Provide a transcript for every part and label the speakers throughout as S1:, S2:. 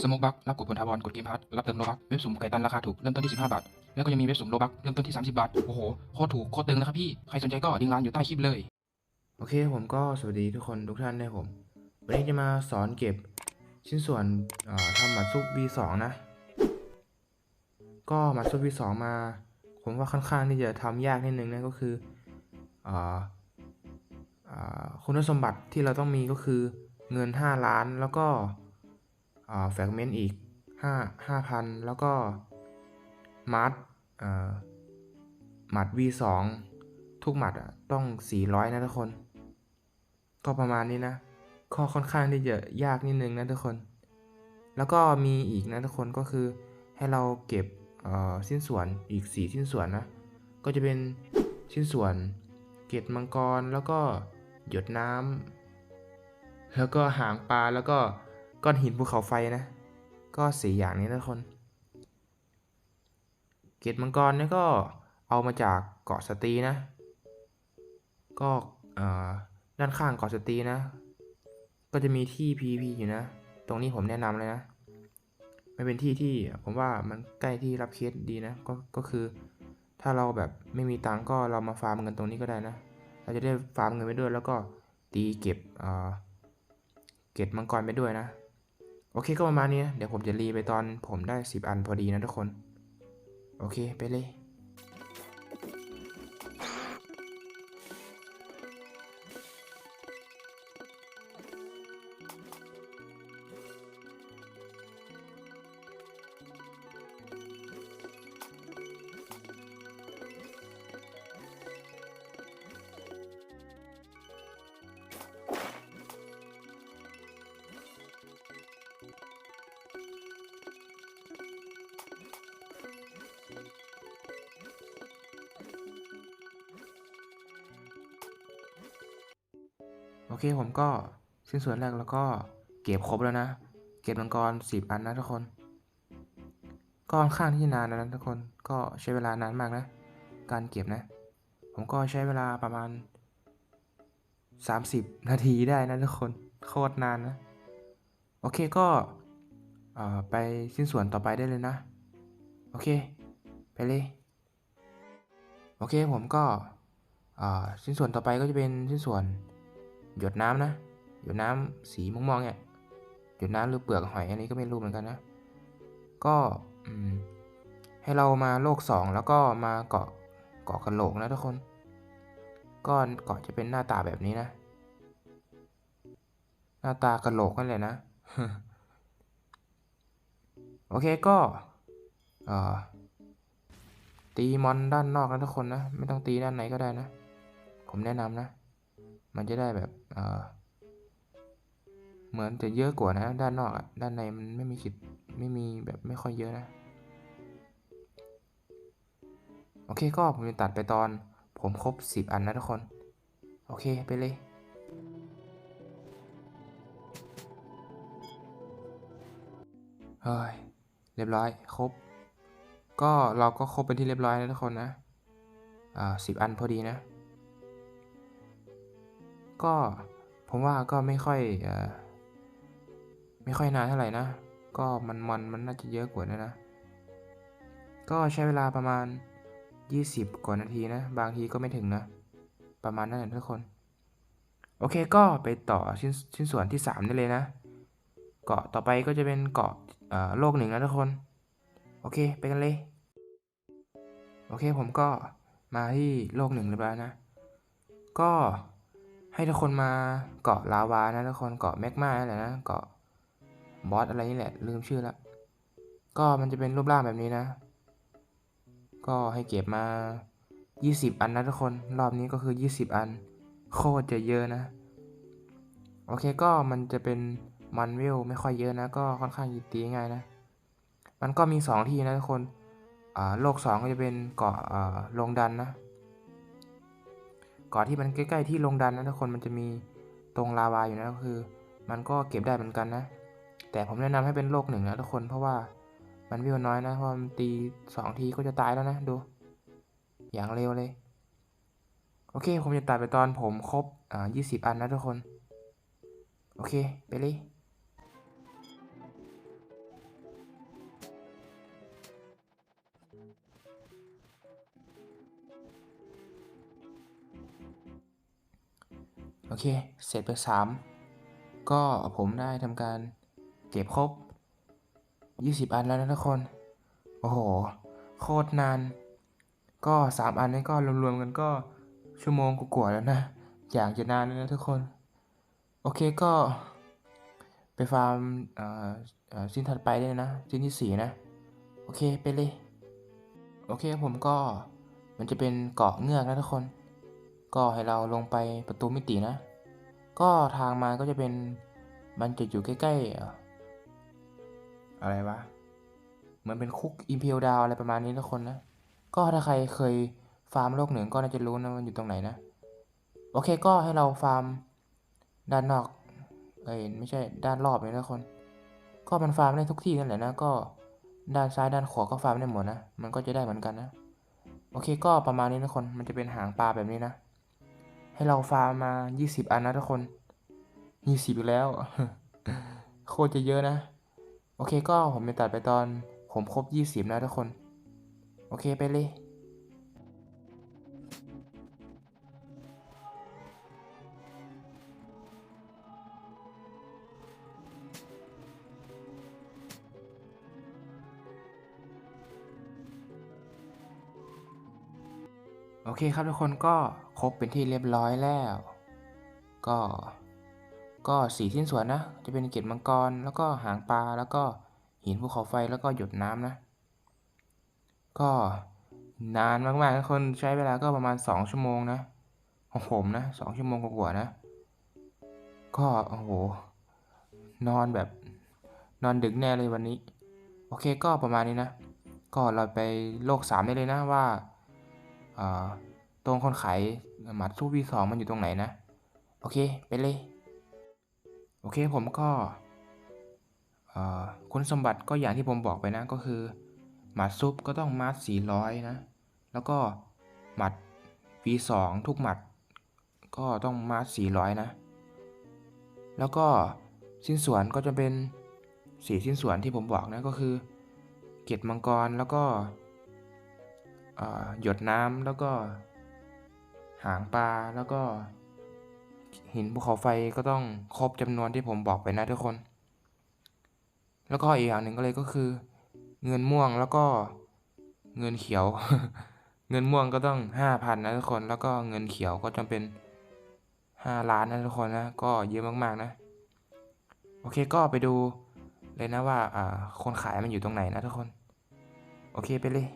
S1: สโมกบักรับกดผลทาวรกดเกมพัทรับเติมโลบักเว็บสุ่มไก่ตันราคาถูกเริ่มต้นที่ 15 บาท แล้วก็ยังมีเว็บสุ่มโลบักเริ่มต้นที่ 30 บาท โอ้โห โคตรถูก โคตรตึงนะครับพี่ ใครสนใจก็ลิงร้านอยู่ใต้คลิปเลย
S2: โอเคผมก็สวัสดีทุกคนทุกท่านนะผม วันนี้จะมาสอนเก็บชิ้นส่วนทำหมัดซุป V2 นะ ก็หมัดซุป V2 มา ผมว่าค่อนข้างที่จะทำยากนิดนึงนะก็คือออคุณสมบัติที่เราต้องมีก็คือเงิน 5 ล้านแล้วก็ แฟกเมนต์อีก 5 5,000 แล้วก็มาร์ทเอ่อหมัด V2 ทุกหมัดอะต้อง 400 นะทุกคน ก็ประมาณนี้นะข้อค่อนข้างที่จะยากนิดนึงนะทุกคน แล้วก็มีอีกนะทุกคนก็คือให้เราเก็บเอ่อชิ้นส่วนอีก4ชิ้นส่วนนะ ก็จะเป็นชิ้นส่วนเกล็ดมังกรแล้วก็หยดน้ำแล้วก็หางปลาแล้วก็ ก้อนหินภูเขาไฟนะ ก็สี่อย่างนี้นะทุกคน เกล็ดมังกรเนี่ยก็เอามาจากเกาะสตีนะ ก็ด้านข้างเกาะสตีนะ ก็จะมีที่ PVP อยู่นะ ตรงนี้ผมแนะนำเลยนะมันเป็นที่ที่ผมว่ามันใกล้ที่รับเคสดีนะ ก็ก็คือถ้าเราแบบไม่มีตังก็เรามาฟาร์มเงินตรงนี้ก็ได้นะ เราจะได้ฟาร์มเงินไปด้วยแล้วก็ตีเก็บเอ่อเก็บมังกรไปด้วยนะ โอเคก็ประมาณนี้เดี๋ยวผมจะรีไปตอนผมได้ 10 อันพอดีนะทุกคน โอเคไปเลย อเคผมก็สิ้นส่วนแรกแล้วก็เก็บครบแล้วนะ เก็บมังกรสิบอันนะทุกคน ก็ค่อนข้างที่นานนะทุกคน ก็ใช้เวลานานมากนะ การเก็บนะ ผมก็ใช้เวลาประมาณ 30 นาทีได้นะทุกคน โคตรนานนะ โอเคก็ไปสิ้นส่วนต่อไปได้เลยนะ โอเค ไปเลย โอเคผมก็เอ่อชิ้นส่วนต่อไปก็จะเป็นชิ้นส่วน หยดน้ำนะ หยดน้ำสีม่วงๆเนี่ย หยดน้ำหรือเปลือกหอยอันนี้ก็ไม่รู้เหมือนกันนะ ก็อืให้เรามาโลกสองแล้วก็มาเกาะเกาะกระโหลกนะทุกคน ก็เกาะจะเป็นหน้าตาแบบนี้นะ หน้าตากระโหลกนั่นแหละนะ โอเคก็ตีมอนด้านนอกนะทุกคนนะ ไม่ต้องตีด้านในก็ได้นะ ผมแนะนำนะ มันจะได้แบบเออเหมือนจะเยอะกว่านะ ด้านนอกอะด้านในมันไม่มีคิดไม่มีแบบไม่ค่อยเยอะนะ โอเคก็ผมจะตัดไปตอน ผมครบ 10 อันนะทุกคน โอเคไปเลยเฮ้ยเรียบร้อยครบ ก็เราก็ครบเป็นที่เรียบร้อยแล้วทุกคนนะ อ่าสิบอันพอดีนะ ก็ผมว่าก็ไม่ค่อยอไม่ค่อยนานเท่าไหร่นะ ก็มันมันมันน่าจะเยอะกว่านะนะ ก็ใช้เวลาประมาณ 20 กว่านาทีนะ บางทีก็ไม่ถึงนะ ประมาณนั้นแหละทุกคน โอเคก็ไปต่อชิ้นชิ้นส่วนที่ 3 ได้เลยนะ เกาะต่อไปก็จะเป็นเกาะโลกหนึ่งนะทุกคน โอเคไปกันเลย โอเคผมก็มาที่โลกหนึ่งเรียบร้อยนะ ก็ ให้ทุกคนมาเกาะลาวานะทุกคนเกาะแมกมานั่นแหละนะเกาะบอสอะไรนี่แหละ ลืมชื่อละก็มันจะเป็นรูปร่างแบบนี้นะ ก็ให้เก็บมา 20 อันนะทุกคนรอบนี้ก็คือ 20 อัน โคตรจะเยอะนะ โอเคก็มันจะเป็นมันเวลไม่ค่อยเยอะนะ ก็ค่อนข้างยิตีง่ายนะ มันก็มี 2 ที่นะทุกคนอ่าโลก 2 ก็จะเป็นเกาะอ่าลงดันนะ เกาะที่มันใกล้ๆที่ลงดันนะทุกคนมันจะมีตรงลาวาอยู่นะก็คือ มันก็เก็บได้เหมือนกันนะ แต่ผมแนะนำให้เป็นโลกหนึ่งนะทุกคนเพราะว่ามันวิวน้อยนะเพราะมันตีสองทีก็จะตายแล้วนะดู อย่างเร็วเลย โอเค ผมจะตัดไปตอนผมครบอ่ายี่สิบอันนะทุกคน โอเค ไปเลย อเคเสร็จไปสามก็ผมได้ทำการเก็บครบ 20 อันแล้วนะทุกคน โอ้โห โคตรนาน ก็ 3 อันนี้ก็รวมๆกันก็ชั่วโมงกว่าๆแล้วนะ อย่างจะนานเลยนะทุกคน โอเคก็ ไปฟาร์มสิ้นถัดไปได้เลยนะสิ้นที่สี่นะ โอเคไปเลย โอเคผมก็มันจะเป็นเกาะเงือกนะทุกคน ก็ให้เราลงไปประตูมิตินะ ก็ทางมาก็จะเป็นมันจะอยู่ใกล้ๆ อะไรวะ เหมือนเป็นคุกอิมพี l ดาวอะไรประมาณนี้ทุกคนนะ ก็ถ้าใครเคยฟาร์มโลกเหนือก็น่าจะรู้นะมันอยู่ตรงไหนนะ โอเคก็ให้เราฟาร์มด้านนอกเอ้ยไม่ใช่ด้านรอบเลยนะทุกคน ก็มันฟาร์มได้ทุกที่นั่นแหละนะ ก็ด้านซ้ายด้านขวาก็ฟาร์มได้หมดนะ มันก็จะได้เหมือนกันนะ โอเคก็ประมาณนี้นะทุกคน มันจะเป็นหางปลาแบบนี้นะ ให้เราฟาร์มมา 20 อันนะทุกคน 20อีกแล้ว โคตรจะเยอะนะ โอเคก็ผมจะตัดไปตอนผมครบ 20 นะทุกคน โอเคไปเลยโอเคครับทุกคนก็ บเป็นที่เรียบร้อยแล้ว ก็ ก็สีสิ้นส่วนนะ จะเป็นเกล็ดมังกร แล้วก็หางปลา แล้วก็หินภูเขาไฟ แล้วก็หยดน้ำนะ ก็นานมากๆคนใช้เวลาก็ประมาณ 2 ชั่วโมงนะ ของผมนะสองชั่วโมงกว่าๆนะ ก็โอ้โห นอนแบบ นอนดึกแน่เลยวันนี้ โอเคก็ประมาณนี้นะ ก็เราไปโลก 3 ได้เลยนะว่าอ่า ตรงคนขายหมัดสู้ V2 มันอยู่ตรงไหนนะ โอเค ไปเลย โอเคผมก็คุณสมบัติก็อย่างที่ผมบอกไปนะก็คือ หมัดซุปก็ต้องมาร์400 นะ แล้วก็หมัด V2 ทุกหมัด ก็ต้องมาร์400 นะ แล้วก็สิ้นส่วนก็จะเป็นสีสิ้นส่วนที่ผมบอกนะก็คือ เกล็ดมังกรแล้วก็หยดน้ำแล้วก็ หางปลาแล้วก็ หินภูเขาไฟก็ต้องครบจำนวนที่ผมบอกไปนะทุกคน แล้วก็อีกอย่างหนึ่งก็เลยก็คือ เงินม่วงแล้วก็เงินเขียว เงินม่วงก็ต้องห้าพันนะทุกคนแล้วก็เงินเขียวก็จำเป็นห้าล้านนะทุกคนนะก็เยอะมากๆนะ โอเคก็ไปดูเลยนะว่าอ่าคนขายมันอยู่ตรงไหนนะทุกคน โอเคไปเลย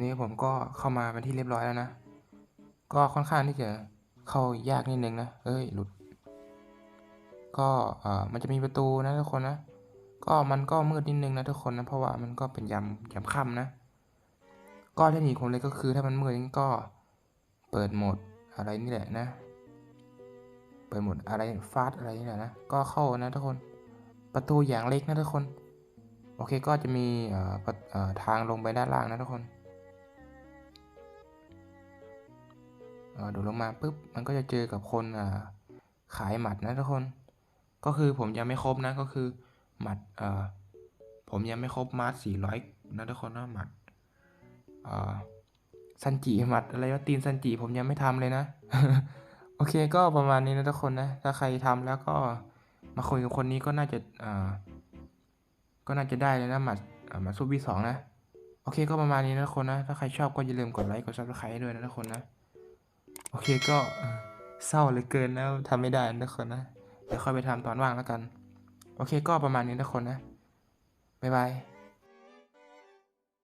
S2: นี่ผมก็เข้ามาเป็นที่เรียบร้อยแล้วนะ ก็ค่อนข้างที่จะเข้ายากนิดนึงนะ เอ้ยหลุด ก็เอ่อมันจะมีประตูนะทุกคนนะ ก็มันก็มืดนิดนึงนะทุกคนนะ เพราะว่ามันก็เป็นยามยามค่ำนะ ก็เทคนิคผมเลยก็คือถ้ามันมืดก็ เปิดโหมดอะไรนี่แหละนะ เปิดโหมดอะไรฟาสอะไรนี่แหละนะ ก็เข้านะทุกคน ประตูอย่างเล็กนะทุกคน โอเคก็จะมีเอ่อประเอ่อทางลงไปด้านล่างนะทุกคน โดดลงมาปุ๊บมันก็จะเจอกับคนขายหมัดนะทุกคน ก็คือผมยังไม่ครบนะก็คือหมัดผมยังไม่ครบมาร์สี่ร้อยนะทุกคนนะหมัดซันจิหมัดอะไรว่าตีนซันจิผมยังไม่ทำเลยนะ โอเคก็ประมาณนี้นะทุกคนนะ ถ้าใครทำแล้วก็มาคุยกับคนนี้ก็น่าจะก็น่าจะได้เลยนะหมัดอ่าหมัดซูบีสองนะ โอเคก็ประมาณนี้นะทุกคนนะ ถ้าใครชอบก็อย่าลืมกดไลค์กดซับสไครต์ให้ด้วยนะทุกคนนะ โอเคก็เศร้าเลยเกินแล้วทำไม่ได้นะคนนะ เดี๋ยวค่อยไปทำตอนว่างแล้วกัน โอเคก็ประมาณนี้นะคนนะ บ๊ายบาย